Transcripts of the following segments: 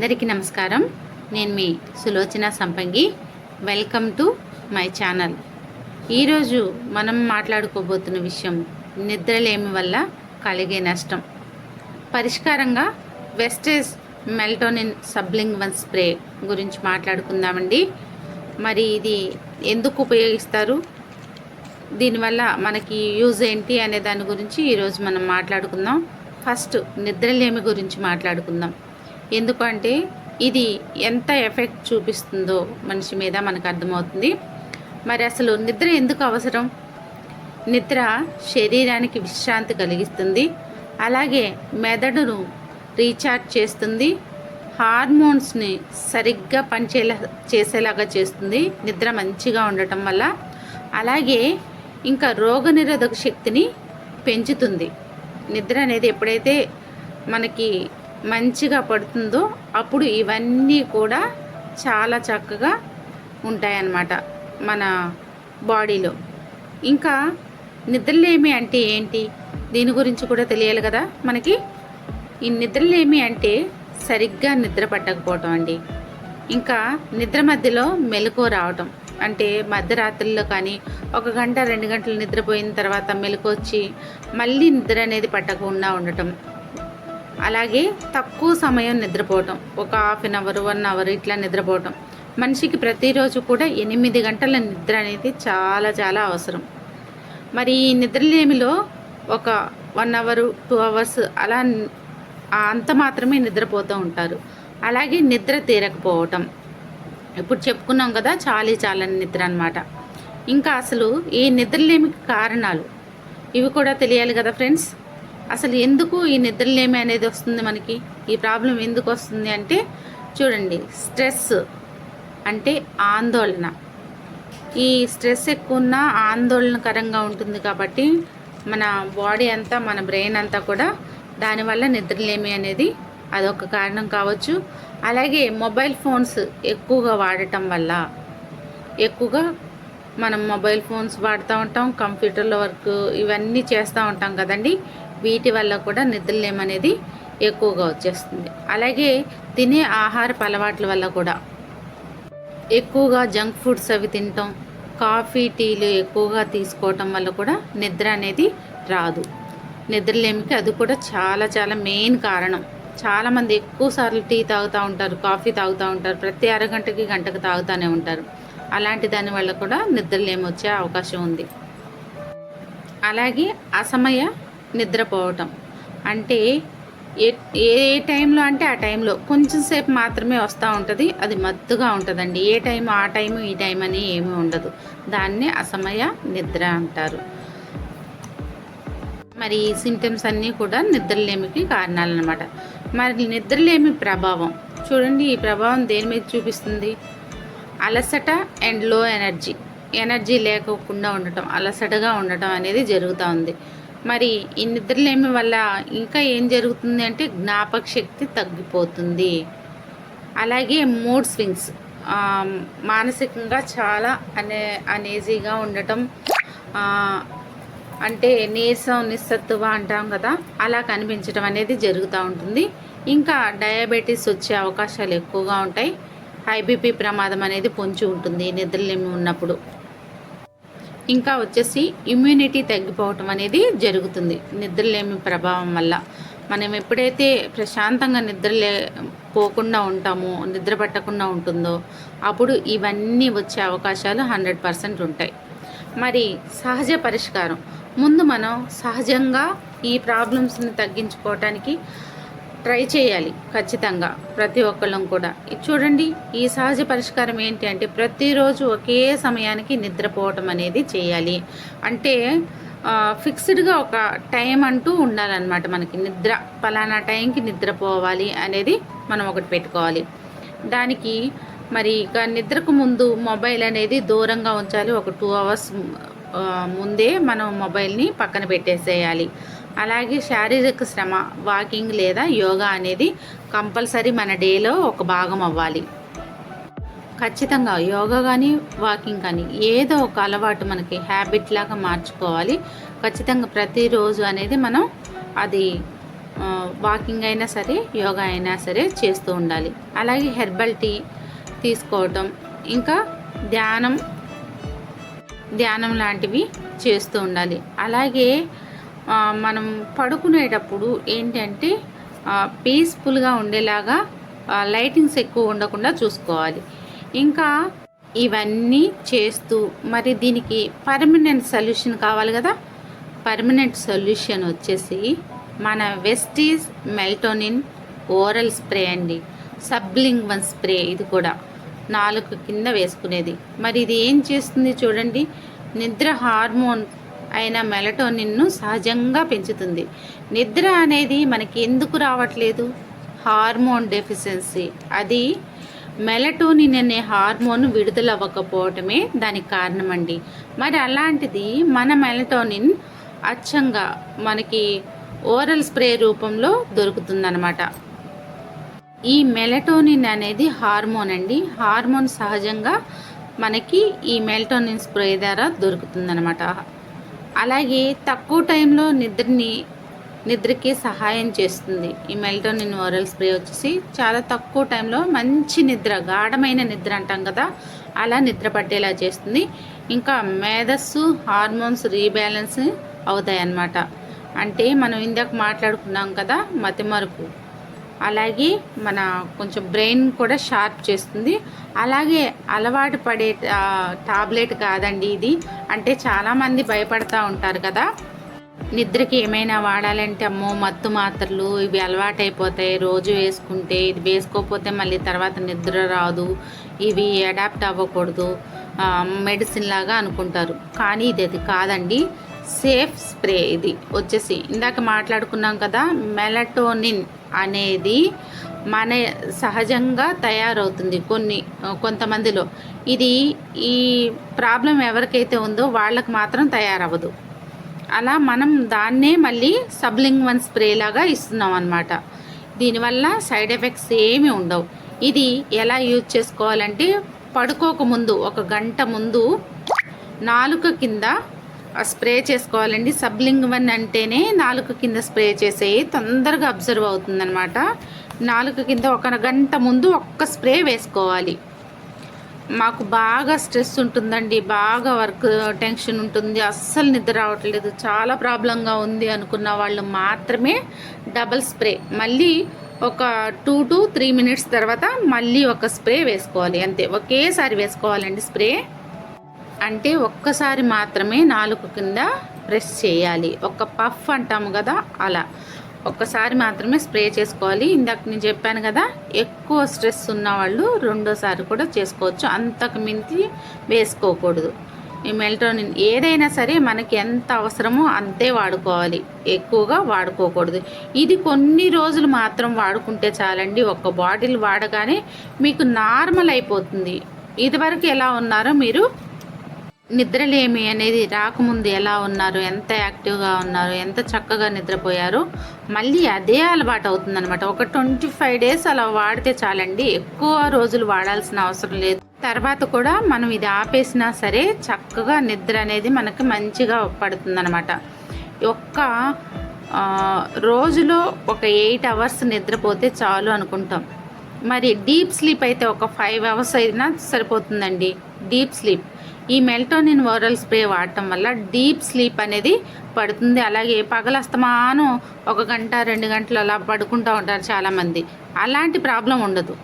అందరికీ నమస్కారం. నేను మీ Sulochana Sampangi. Welcome to my channel ఈరోజు మనం మాట్లాడుకోబోతున్న విషయం నిద్రలేమి వల్ల కలిగే నష్టం. పరిష్కారంగా Vestige melatonin sublingual spray గురించి మాట్లాడుకుందామండి. మరి ఇది ఎందుకు ఉపయోగిస్తారు? దీనివల్ల మనకి యూజ్ ఏంటి అనే దాని గురించి ఈరోజు మనం మాట్లాడుకుందాం. ఫస్ట్ నిద్రలేమి గురించి మాట్లాడుకుందాం. ఎందుకంటే ఇది ఎంత ఎఫెక్ట్ చూపిస్తుందో మనిషి మీద మనకు అర్థమవుతుంది. మరి అసలు నిద్ర ఎందుకు అవసరం? నిద్ర శరీరానికి విశ్రాంతి కలిగిస్తుంది. అలాగే మెదడును రీఛార్జ్ చేస్తుంది. హార్మోన్స్ని సరిగ్గా పనిచేలా చేసేలాగా చేస్తుంది. నిద్ర మంచిగా ఉండటం వల్ల. అలాగే ఇంకా రోగనిరోధక శక్తిని పెంచుతుంది. నిద్ర అనేది ఎప్పుడైతే మనకి మంచిగా పడుతుందో అప్పుడు ఇవన్నీ కూడా చాలా చక్కగా ఉంటాయన్నమాట మన బాడీలో. ఇంకా నిద్రలేమి అంటే ఏంటి? దీని గురించి కూడా తెలియాలి కదా మనకి? ఈ నిద్రలేమి అంటే సరిగ్గా నిద్ర పట్టకపోవటం అండి. ఇంకా నిద్ర మధ్యలో మెలకువ రావటం. అంటే మధ్యరాత్రుల్లో కానీ ఒక గంట రెండు గంటలు నిద్రపోయిన తర్వాత మెలకు వచ్చి మళ్ళీ నిద్ర అనేది పట్టకుండా ఉండటం. అలాగే తక్కువ సమయం నిద్రపోవటం. ఒక half an hour one hour ఇట్లా నిద్రపోవటం. మనిషికి ప్రతిరోజు కూడా ఎనిమిది గంటల నిద్ర అనేది చాలా చాలా అవసరం. మరి ఈ నిద్రలేమిలో ఒక వన్ అవర్ టూ అవర్స్ అలా అంత మాత్రమే నిద్రపోతూ ఉంటారు. అలాగే నిద్ర తీరకపోవటం. ఇప్పుడు చెప్పుకున్నాం కదా చాలీ చాలని నిద్ర అనమాట ఇంకా అసలు ఈ నిద్రలేమికి కారణాలు? ఇవి కూడా తెలియాలి కదా ఫ్రెండ్స్. అసలు ఎందుకు ఈ నిద్రలేమి అనేది వస్తుంది మనకి? ఈ ప్రాబ్లం ఎందుకు వస్తుంది అంటే చూడండి స్ట్రెస్ అంటే ఆందోళన. ఈ స్ట్రెస్ ఎక్కువ ఉన్న ఆందోళనకరంగా ఉంటుంది కాబట్టి మన బాడీ అంతా మన బ్రెయిన్ అంతా కూడా దానివల్ల నిద్రలేమి అనేది అదొక కారణం కావచ్చు. అలాగే మొబైల్ ఫోన్స్ ఎక్కువగా వాడటం వల్ల ఎక్కువగా మనం మొబైల్ ఫోన్స్ వాడుతూ ఉంటాం కంప్యూటర్లో వర్క్ ఇవన్నీ చేస్తూ ఉంటాం కదండి. వీటి వల్ల కూడా నిద్రలేం అనేది ఎక్కువగా వచ్చేస్తుంది. అలాగే తినే ఆహారపు అలవాట్ల వల్ల కూడా. ఎక్కువగా జంక్ ఫుడ్స్ అవి తినటం కాఫీ టీలు ఎక్కువగా తీసుకోవటం వల్ల కూడా నిద్ర అనేది రాదు. నిద్రలేమికి అది కూడా చాలా చాలా మెయిన్ కారణం. చాలామంది ఎక్కువ సార్లు టీ తాగుతూ ఉంటారు కాఫీ తాగుతూ ఉంటారు ప్రతి అరగంటకి గంటకు తాగుతూనే ఉంటారు. అలాంటి దాని వల్ల కూడా నిద్రలేమి వచ్చే అవకాశం ఉంది. అలాగే అసమయ నిద్రపోవటం. అంటే ఏ ఏ టైంలో అంటే ఆ టైంలో కొంచెం సేపు మాత్రమే వస్తూ ఉంటుంది అది మత్తుగా ఉంటుందండి. ఏ టైం ఆ టైం ఈ టైం అని ఏమీ ఉండదు. దాన్ని అసమయ నిద్ర అంటారు. మరి ఈ సింటమ్స్ అన్నీ కూడా నిద్రలేమికి కారణాలు అనమాట మరి నిద్రలేమి ప్రభావం? చూడండి ఈ ప్రభావం దేని మీద చూపిస్తుంది? అలసట అండ్లో ఎనర్జీ ఎనర్జీ లేకోకుండా ఉండటం అలసటగా ఉండటం అనేది జరుగుతూ ఉంది. మరి ఈ నిద్రలేమి వల్ల ఇంకా ఏం జరుగుతుంది అంటే జ్ఞాపక శక్తి తగ్గిపోతుంది. అలాగే మూడ్ స్వింగ్స్ మానసికంగా చాలా అనే అనేజీగా ఉండటం అంటే నీరసం నిస్సత్తువ అంటాం కదా అలా కనిపించడం అనేది జరుగుతూ ఉంటుంది. ఇంకా డయాబెటీస్ వచ్చే అవకాశాలు ఎక్కువగా ఉంటాయి. హైబీపీ ప్రమాదం అనేది పొంచి ఉంటుంది నిద్రలేమి ఉన్నప్పుడు. ఇంకా వచ్చేసి ఇమ్యూనిటీ తగ్గిపోవటం అనేది జరుగుతుంది. నిద్రలేమి ప్రభావం వల్ల. మనం ఎప్పుడైతే ప్రశాంతంగా నిద్రలే పోకుండా ఉంటామో నిద్ర పట్టకుండా ఉంటుందో అప్పుడు ఇవన్నీ వచ్చే అవకాశాలు హండ్రెడ్ పర్సెంట్ ఉంటాయి. మరి సహజ పరిష్కారం. ముందు మనం సహజంగా ఈ ప్రాబ్లమ్స్ని తగ్గించుకోవటానికి ట్రై చేయాలి ఖచ్చితంగా ప్రతి ఒక్కళ్ళం కూడా. చూడండి ఈ సహజ పరిష్కారం ఏంటి అంటే ప్రతిరోజు ఒకే సమయానికి నిద్రపోవటం అనేది చేయాలి. అంటే ఫిక్స్డ్గా ఒక టైం అంటూ ఉండాలన్నమాట మనకి. నిద్ర పలానా టైంకి నిద్రపోవాలి అనేది మనం ఒకటి పెట్టుకోవాలి. దానికి మరి ఇక నిద్రకు ముందు మొబైల్ అనేది దూరంగా ఉంచాలి. ఒక టూ అవర్స్ ముందే మనం మొబైల్ని పక్కన పెట్టేసేయాలి. అలాగే శారీరక శ్రమ వాకింగ్ లేదా యోగా అనేది కంపల్సరీ మన డేలో ఒక భాగం అవ్వాలి. ఖచ్చితంగా యోగా కానీ వాకింగ్ కానీ ఏదో ఒక అలవాటు మనకి హ్యాబిట్ లాగా మార్చుకోవాలి. ఖచ్చితంగా ప్రతిరోజు అనేది మనం అది వాకింగ్ అయినా సరే యోగా అయినా సరే చేస్తూ ఉండాలి. అలాగే హెర్బల్ టీ తీసుకోవటం ఇంకా ధ్యానం ధ్యానం లాంటివి చేస్తూ ఉండాలి. అలాగే మనం పడుకునేటప్పుడు ఏంటంటే పీస్ఫుల్గా ఉండేలాగా లైటింగ్స్ ఎక్కువ ఉండకుండా చూసుకోవాలి. ఇంకా ఇవన్నీ చేస్తూ మరి దీనికి పర్మనెంట్ సొల్యూషన్ కావాలి కదా? పర్మనెంట్ సొల్యూషన్ వచ్చేసి మన వెస్టీస్ మెల్టోనిన్ ఓరల్ స్ప్రే అండి. సబ్లింగ్ వన్ స్ప్రే ఇది కూడా. నాలుగు కింద వేసుకునేది. మరి ఇది ఏం చేస్తుంది చూడండి. నిద్ర హార్మోన్ అయిన మెలటోనిన్ను సహజంగా పెంచుతుంది. నిద్ర అనేది మనకి ఎందుకు రావట్లేదు? Hormone deficiency. అది మెలటోనిన్ అనే హార్మోన్ విడుదల అవ్వకపోవటమే దానికి కారణమండి. మరి అలాంటిది మన మెలటోనిన్ అచ్చంగా మనకి ఓరల్ స్ప్రే రూపంలో దొరుకుతుందన్నమాట. ఈ మెలటోనిన్ అనేది హార్మోన్ అండి. హార్మోన్ సహజంగా మనకి ఈ మెలటోనిన్ స్ప్రే ద్వారా దొరుకుతుందన్నమాట. అలాగే తక్కువ టైంలో నిద్రని నిద్రకి సహాయం చేస్తుంది. ఈ మెల్టోనిన్ ఓరల్ స్ప్రే వచ్చేసి చాలా తక్కువ టైంలో మంచి నిద్ర గాఢమైన నిద్ర అంటాం కదా అలా నిద్ర పట్టేలా చేస్తుంది. ఇంకా మేధస్సు హార్మోన్స్ రీబ్యాలెన్స్ అవుతాయి అన్నమాట అంటే మనం ఇందాక మాట్లాడుకున్నాం కదా మతిమరుపు. అలాగే మన కొంచెం బ్రెయిన్ కూడా షార్ప్ చేస్తుంది. అలాగే అలవాటు పడే టాబ్లెట్ కాదండి ఇది. అంటే చాలామంది భయపడతా ఉంటారు కదా. నిద్రకి ఏమైనా వాడాలంటే అమ్మో మత్తు మాత్రలు ఇవి అలవాటైపోతాయి. రోజు వేసుకుంటే ఇది వేసుకోకపోతే మళ్ళీ తర్వాత నిద్ర రాదు. ఇవి అడాప్ట్ అవ్వకూడదు. మెడిసిన్ లాగా అనుకుంటారు. కానీ ఇది అది కాదండి. సేఫ్ స్ప్రే ఇది. వచ్చేసి ఇందాక మాట్లాడుకున్నాం కదా మెలటోనిన్. అనేది మన సహజంగా తయారవుతుంది కొన్ని కొంతమందిలో. ఇది ఈ ప్రాబ్లం ఎవరికైతే ఉందో వాళ్ళకు మాత్రం తయారవ్వదు. అలా మనం దాన్నే మళ్ళీ సబ్లింగ్ వన్ స్ప్రే లాగా ఇస్తున్నాం అనమాట దీనివల్ల సైడ్ ఎఫెక్ట్స్ ఏమీ ఉండవు. ఇది ఎలా యూజ్ చేసుకోవాలంటే పడుకోకముందు ఒక గంట ముందు నాలుక కింద స్ప్రే చేసుకోవాలండి. సబ్లింగ్ వన్ అంటేనే నాలుక కింద స్ప్రే చేసేయి. తొందరగా అబ్జర్వ్ అవుతుందనమాట నాలుక కింద ఒక గంట ముందు ఒక్క స్ప్రే వేసుకోవాలి. మాకు బాగా స్ట్రెస్ ఉంటుందండి. బాగా వర్క్ టెన్షన్ ఉంటుంది. అస్సలు నిద్ర రావట్లేదు. చాలా ప్రాబ్లంగా ఉంది అనుకున్న వాళ్ళు మాత్రమే డబల్ స్ప్రే. మళ్ళీ ఒక టూ టు త్రీ మినిట్స్ తర్వాత మళ్ళీ ఒక స్ప్రే వేసుకోవాలి. అంతే. ఒకేసారి వేసుకోవాలండి స్ప్రే. అంటే ఒక్కసారి మాత్రమే నాలుగు కింద ప్రెస్ చేయాలి. ఒక పఫ్ అంటాము కదా అలా. ఒక్కసారి మాత్రమే స్ప్రే చేసుకోవాలి. ఇందాక నేను చెప్పాను కదా ఎక్కువ స్ట్రెస్ ఉన్నవాళ్ళు రెండోసారి కూడా చేసుకోవచ్చు. అంతకు మించి వేసుకోకూడదు. ఈ మెల్టోనిన్ ఏదైనా సరే మనకి ఎంత అవసరమో అంతే వాడుకోవాలి. ఎక్కువగా వాడుకోకూడదు. ఇది కొన్ని రోజులు మాత్రం వాడుకుంటే చాలండి. ఒక బాటిల్ వాడగానే మీకు నార్మల్ అయిపోతుంది. ఇదివరకు ఎలా ఉన్నారో మీరు నిద్రలేమి అనేది రాకముందు ఎలా ఉన్నారు ఎంత యాక్టివ్గా ఉన్నారు ఎంత చక్కగా నిద్రపోయారో మళ్ళీ అదే అలవాటు అవుతుందనమాట ఒక ట్వంటీ ఫైవ్ డేస్ అలా వాడితే చాలండి. ఎక్కువ రోజులు వాడాల్సిన అవసరం లేదు. తర్వాత కూడా మనం ఇది ఆపేసినా సరే చక్కగా నిద్ర అనేది మనకి మంచిగా పడుతుందనమాట ఒక్క రోజులో ఒక ఎయిట్ అవర్స్ నిద్రపోతే చాలు అనుకుంటాం. మరి డీప్ స్లీప్ అయితే ఒక ఫైవ్ అవర్స్ అయినా సరిపోతుందండి. Deep sleep. ఈ మెల్టోనిన్ ఓరల్ స్ప్రే వాడటం వల్ల డీప్ స్లీప్ అనేది పడుతుంది. అలాగే పగలస్తమానం ఒక గంట రెండు గంటలు అలా పడుకుంటూ ఉంటారు చాలామంది. అలాంటి ప్రాబ్లం ఉండదు.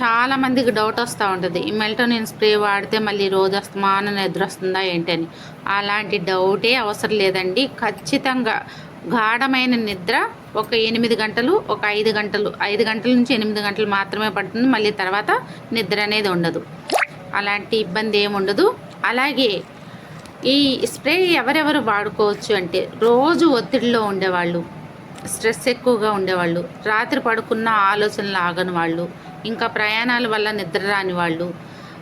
చాలామందికి డౌట్ వస్తూ ఉంటుంది. ఈ మెల్టోనిన్ స్ప్రే వాడితే మళ్ళీ రోజు అస్తమానం నిద్ర వస్తుందా ఏంటని. అలాంటి డౌటే అవసరం లేదండి. ఖచ్చితంగా గాఢమైన నిద్ర ఒక ఎనిమిది గంటలు ఒక ఐదు గంటలు ఐదు గంటల నుంచి ఎనిమిది గంటలు మాత్రమే పడుతుంది. మళ్ళీ తర్వాత నిద్ర అనేది ఉండదు. అలాంటి ఇబ్బంది ఏముండదు అలాగే ఈ స్ప్రే ఎవరెవరు వాడుకోవచ్చు అంటే రోజు ఒత్తిడిలో ఉండేవాళ్ళు స్ట్రెస్ ఎక్కువగా ఉండేవాళ్ళు రాత్రి పడుకున్న ఆలోచనలు ఆగని వాళ్ళు ఇంకా ప్రయాణాల వల్ల నిద్ర రాని వాళ్ళు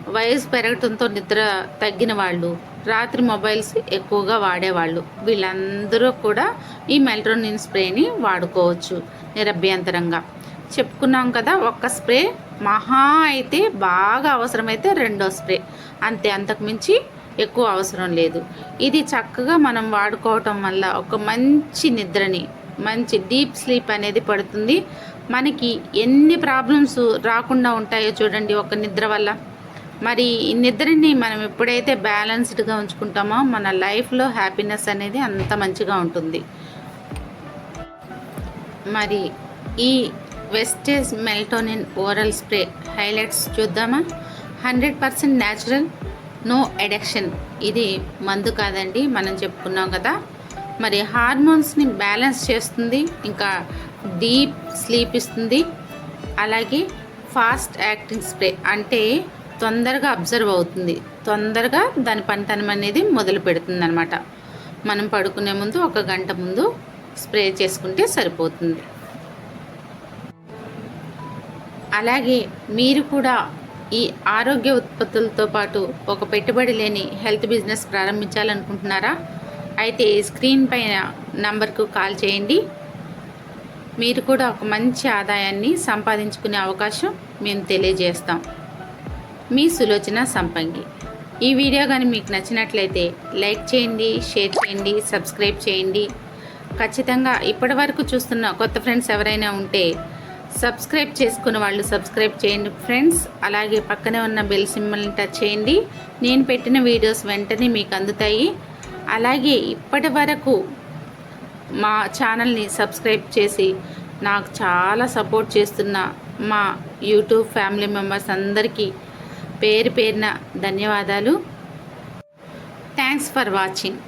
వయసు పెరగటంతో నిద్ర తగ్గిన వాళ్ళు రాత్రి మొబైల్స్ ఎక్కువగా వాడేవాళ్ళు. వీళ్ళందరూ కూడా ఈ మెల్ట్రోనిన్ స్ప్రేని వాడుకోవచ్చు నిరభ్యంతరంగా. చెప్పుకున్నాం కదా ఒక్క స్ప్రే మహా అయితే బాగా అవసరమైతే రెండో స్ప్రే. అంతే అంతకు మించి ఎక్కువ అవసరం లేదు. ఇది చక్కగా మనం వాడుకోవటం వల్ల ఒక మంచి నిద్రని మంచి డీప్ స్లీప్ అనేది పడుతుంది. మనకి ఎన్ని ప్రాబ్లమ్స్ రాకుండా ఉంటాయో చూడండి ఒక నిద్ర వల్ల. మరి ఈ నిద్రని మనం ఎప్పుడైతే బ్యాలెన్స్డ్గా ఉంచుకుంటామో మన లైఫ్లో హ్యాపీనెస్ అనేది అంత మంచిగా ఉంటుంది. మరి ఈ Vestige melatonin oral spray highlights చూద్దామా? Hundred percent natural no addiction. ఇది మందు కాదండి మనం చెప్పుకున్నాం కదా. మరి హార్మోన్స్ని బ్యాలెన్స్ చేస్తుంది ఇంకా డీప్ స్లీప్ ఇస్తుంది. అలాగే ఫాస్ట్ యాక్టింగ్ స్ప్రే అంటే తొందరగా అబ్జర్వ్ అవుతుంది. తొందరగా దాని పనితనం అనేది మొదలు పెడుతుంది అనమాట మనం పడుకునే ముందు ఒక గంట ముందు స్ప్రే చేసుకుంటే సరిపోతుంది. అలాగే మీరు కూడా ఈ ఆరోగ్య ఉత్పత్తులతో పాటు ఒక పెట్టుబడి లేని హెల్త్ బిజినెస్ ప్రారంభించాలనుకుంటున్నారా? అయితే స్క్రీన్ పైన నంబర్కు కాల్ చేయండి. మీరు కూడా ఒక మంచి ఆదాయాన్ని సంపాదించుకునే అవకాశం మేము తెలియజేస్తాం. మీ సులోచన సంపంగి. ఈ వీడియో కానీ మీకు నచ్చినట్లయితే లైక్ చేయండి షేర్ చేయండి సబ్స్క్రైబ్ చేయండి. ఖచ్చితంగా ఇప్పటి వరకు చూస్తున్న కొత్త ఫ్రెండ్స్ ఎవరైనా ఉంటే సబ్స్క్రైబ్ చేసుకున్న వాళ్ళు సబ్స్క్రైబ్ చేయండి ఫ్రెండ్స్. అలాగే పక్కనే ఉన్న బెల్ సింబల్ని టచ్ చేయండి. నేను పెట్టిన వీడియోస్ వెంటనే మీకు అందుతాయి. అలాగే ఇప్పటి వరకు మా ఛానల్ని సబ్స్క్రైబ్ చేసి నాకు చాలా సపోర్ట్ చేస్తున్న మా యూట్యూబ్ ఫ్యామిలీ మెంబర్స్ అందరికీ పేరు పేరున ధన్యవాదాలు. Thanks for watching.